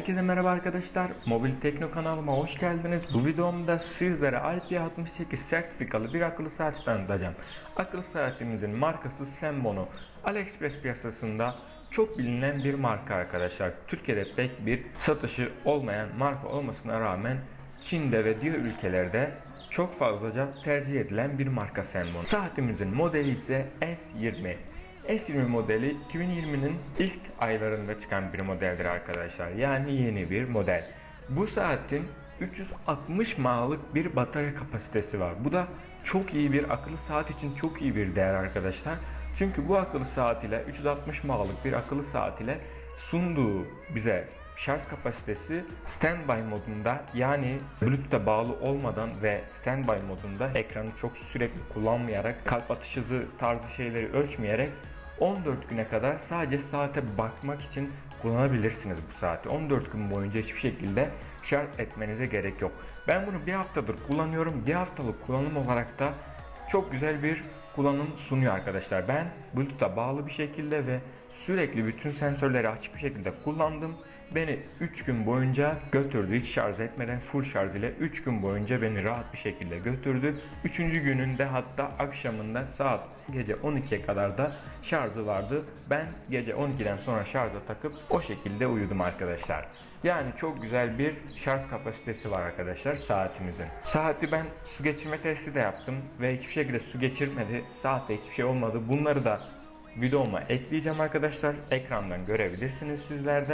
Herkese merhaba arkadaşlar. Mobil Tekno kanalıma hoş geldiniz. Bu videomda sizlere IP68 sertifikalı bir akıllı saat tanıtacağım. Akıllı saatimizin markası Sembono. AliExpress piyasasında çok bilinen bir marka arkadaşlar. Türkiye'de pek bir satışı olmayan marka olmasına rağmen Çin'de ve diğer ülkelerde çok fazlaca tercih edilen bir marka Sembono. Saatimizin modeli ise S20. S20 modeli 2020'nin ilk aylarında çıkan bir modeldir arkadaşlar. Yani yeni bir model. Bu saatin 360 mAh'lık bir batarya kapasitesi var. Bu da çok iyi bir akıllı saat için çok iyi bir değer arkadaşlar. Çünkü bu akıllı saat ile 360 mAh'lık bir akıllı saat ile sunduğu bize şarj kapasitesi standby modunda yani Bluetooth'a bağlı olmadan ve standby modunda ekranı çok sürekli kullanmayarak kalp atış hızı tarzı şeyleri ölçmeyerek 14 güne kadar sadece saate bakmak için kullanabilirsiniz bu saati. 14 gün boyunca hiçbir şekilde şarj etmenize gerek yok. Ben bunu bir haftadır kullanıyorum. Bir haftalık kullanım olarak da çok güzel bir kullanım sunuyor arkadaşlar. Ben Bluetooth'a bağlı bir şekilde ve sürekli bütün sensörleri açık bir şekilde kullandım. Beni 3 gün boyunca götürdü. Hiç şarj etmeden full şarj ile 3 gün boyunca beni rahat bir şekilde götürdü. 3. gününde hatta akşamında saat gece 12'ye kadar da şarjı vardı. Ben gece 12'den sonra şarja takıp o şekilde uyudum arkadaşlar. Yani çok güzel bir şarj kapasitesi var arkadaşlar saatimizin. Saati ben su geçirme testi de yaptım ve hiçbir şekilde su geçirmedi. Saatte hiçbir şey olmadı. Bunları da videoma ekleyeceğim arkadaşlar. Ekrandan görebilirsiniz sizler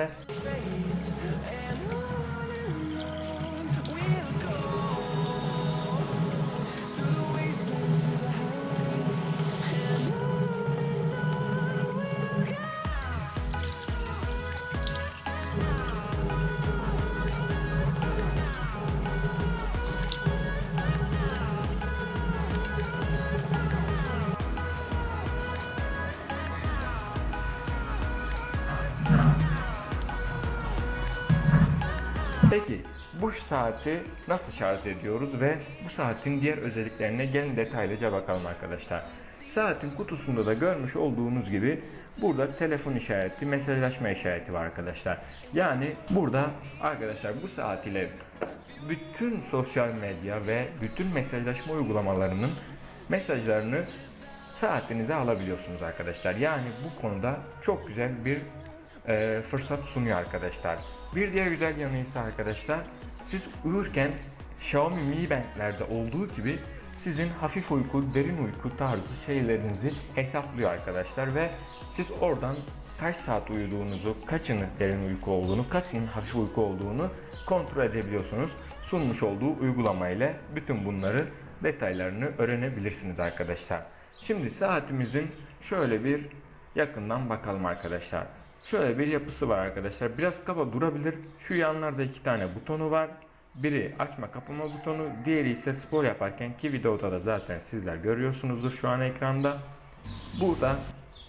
Peki bu saati nasıl şarj ediyoruz ve bu saatin diğer özelliklerine gelin detaylıca bakalım arkadaşlar. Saatin kutusunda da görmüş olduğunuz gibi burada telefon işareti, mesajlaşma işareti var arkadaşlar. Yani burada arkadaşlar bu saat ile bütün sosyal medya ve bütün mesajlaşma uygulamalarının mesajlarını saatinize alabiliyorsunuz arkadaşlar. Yani bu konuda çok güzel bir e, fırsat sunuyor arkadaşlar. Bir diğer güzel yanı ise arkadaşlar siz uyurken Xiaomi Mi Band'lerde olduğu gibi sizin hafif uyku, derin uyku tarzı şeylerinizi hesaplıyor arkadaşlar ve siz oradan kaç saat uyuduğunuzu, kaçının derin uyku olduğunu, kaçının hafif uyku olduğunu kontrol edebiliyorsunuz. Sunmuş olduğu uygulama ile bütün bunları detaylarını öğrenebilirsiniz arkadaşlar. Şimdi saatimizin şöyle bir yakından bakalım arkadaşlar. Şöyle bir yapısı var arkadaşlar. Biraz kaba durabilir. Şu yanlarda iki tane butonu var. Biri açma kapama butonu, diğeri ise spor yaparken ki videoda da zaten sizler görüyorsunuzdur şu an ekranda. Burada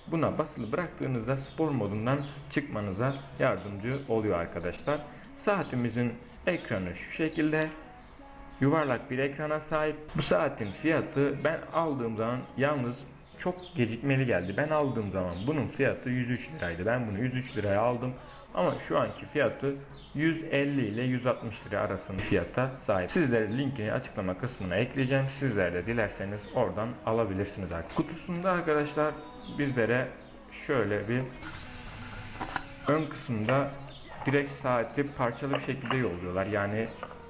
buna basılı bıraktığınızda spor modundan çıkmanıza yardımcı oluyor arkadaşlar. Saatimizin ekranı şu şekilde yuvarlak bir ekrana sahip. Bu saatin fiyatı ben aldığım zaman yalnız çok gecikmeli geldi. Ben aldığım zaman bunun fiyatı 103 liraydı. Ben bunu 103 liraya aldım. Ama şu anki fiyatı 150 ile 160 lira arasında fiyata sahip. Sizlere linkini açıklama kısmına ekleyeceğim. Sizler de dilerseniz oradan alabilirsiniz. Kutusunda arkadaşlar bizlere şöyle bir ön kısımda direkt saati parçalı bir şekilde yolluyorlar. Yani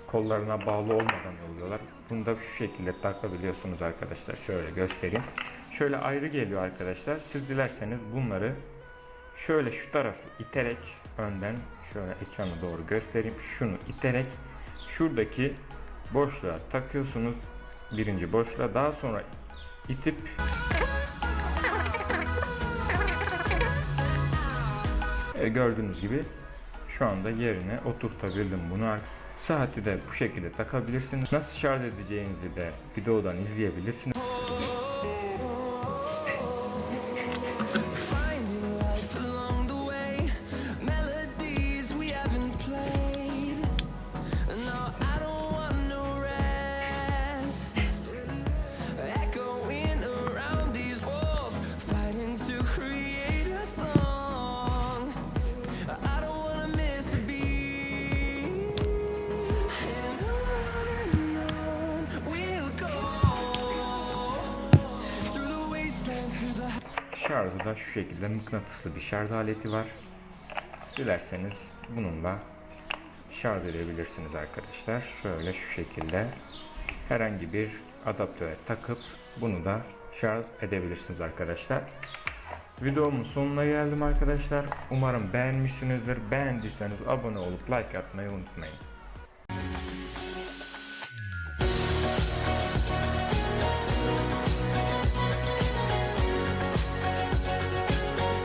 kollarına bağlı olmadan yolluyorlar. Bunu da şu şekilde takabiliyorsunuz arkadaşlar. Şöyle göstereyim. Şöyle ayrı geliyor arkadaşlar. Siz dilerseniz bunları şöyle şu tarafı iterek önden şöyle ekrana doğru göstereyim. Şunu iterek şuradaki boşluğa takıyorsunuz. Birinci boşluğa daha sonra itip e, gördüğünüz gibi şu anda yerine oturtabildim bunu. Saati de bu şekilde takabilirsiniz. Nasıl şarj edeceğinizi de videodan izleyebilirsiniz. Da şu şekilde mıknatıslı bir şarj aleti var. Dilerseniz bununla şarj edebilirsiniz arkadaşlar. Şöyle şu şekilde herhangi bir adaptöre takıp bunu da şarj edebilirsiniz arkadaşlar. Videomun sonuna geldim arkadaşlar. Umarım beğenmişsinizdir. Beğendiyseniz abone olup like atmayı unutmayın.